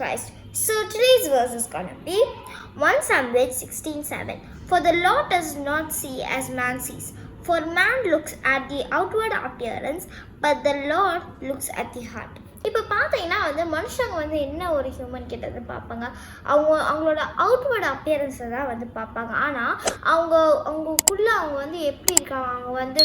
verse is going to be 1 Samuel 16 7. For the Lord does not see as man sees. For man looks at the outward appearance, but the Lord looks at the heart. இப்போ பார்த்தீங்கன்னா வந்து மனுஷங்க வந்து என்ன ஒரு human கிட்டது பார்ப்பாங்க அவங்க அவங்களோட அவுட்வர்ட் அப்பியரன்ஸை தான் வந்து பார்ப்பாங்க ஆனால் அவங்க அவங்களுக்குள்ள அவங்க வந்து எப்படி இருக்காங்க அவங்க வந்து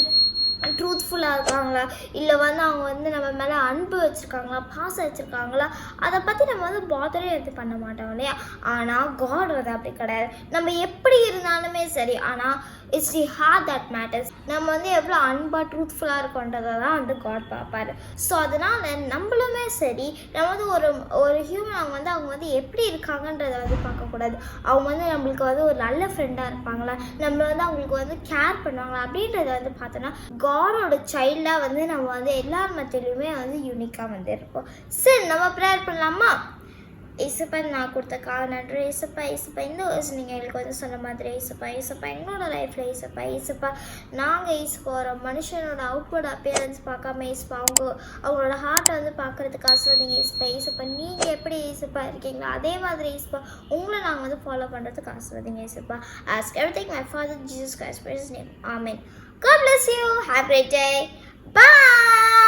ட்ரூத்ஃபுல்லாக இருக்காங்களா இல்லை வந்து அவங்க வந்து நம்ம மேலே அன்பு வச்சுருக்காங்களா? பாசம் வச்சுருக்காங்களா? அதை பற்றி நம்ம வந்து பாதரே எடுத்து பண்ண மாட்டோம் இல்லையா? ஆனால் காட் வந்து அப்படி கிடையாது. நம்ம எப்படி இருந்தாலுமே சரி ஆனால் it's the heart that matters நம்ம வந்து எவ்வளோ அன்பாக ட்ரூத்ஃபுல்லாக இருக்கோன்றதை தான் வந்து காட் பார்ப்பாரு. ஸோ அதனால் நம்மளுமே சரி நம்ம வந்து ஒரு ஒரு ஹியூமன் அவங்க வந்து அவங்க வந்து எப்படி இருக்காங்கன்றதை வந்து பார்க்கக்கூடாது அவங்க வந்து நம்மளுக்கு வந்து ஒரு நல்ல ஃப்ரெண்டாக இருப்பாங்களா? நம்ம வந்து அவங்களுக்கு வந்து கேர் பண்ணுவாங்களா? அப்படின்றத வந்து பார்த்தோன்னா காடோட சைல்டாக வந்து நம்ம வந்து எல்லார் மத்தியிலுமே வந்து யூனிக்காக வந்து இருப்போம் சரி நம்ம ப்ரேயர் பண்ணலாமா? ஏசப்பா நான் கொடுத்த கால் நன்றி ஏசப்பா ஏசப்பா இந்த வருஷம் நீங்கள் எங்களுக்கு வந்து சொன்ன மாதிரி ஏசப்பா ஏசப்பா எங்களோட லைஃப்பில் ஏசப்பா ஏசப்பா நாங்கள் ஏசுப்பா ஒரு மனுஷனோட அவுட்வர்ட் அப்பியரன்ஸ் பார்க்காம ஏசப்பா அவங்க அவங்களோட ஹார்ட்டை வந்து பார்க்குறதுக்கு ஆசைப்படுங்க ஏசப்பா ஏசப்பா நீங்கள் எப்படி ஏசப்பா இருக்கீங்களோ அதே மாதிரி ஏசப்பா உங்களை நாங்கள் வந்து ஃபாலோ பண்ணுறதுக்கு ஆசைப்படுங்க ஏசப்பா ask everything my father Jesus Christ name amen God bless you. Have a great day. Bye.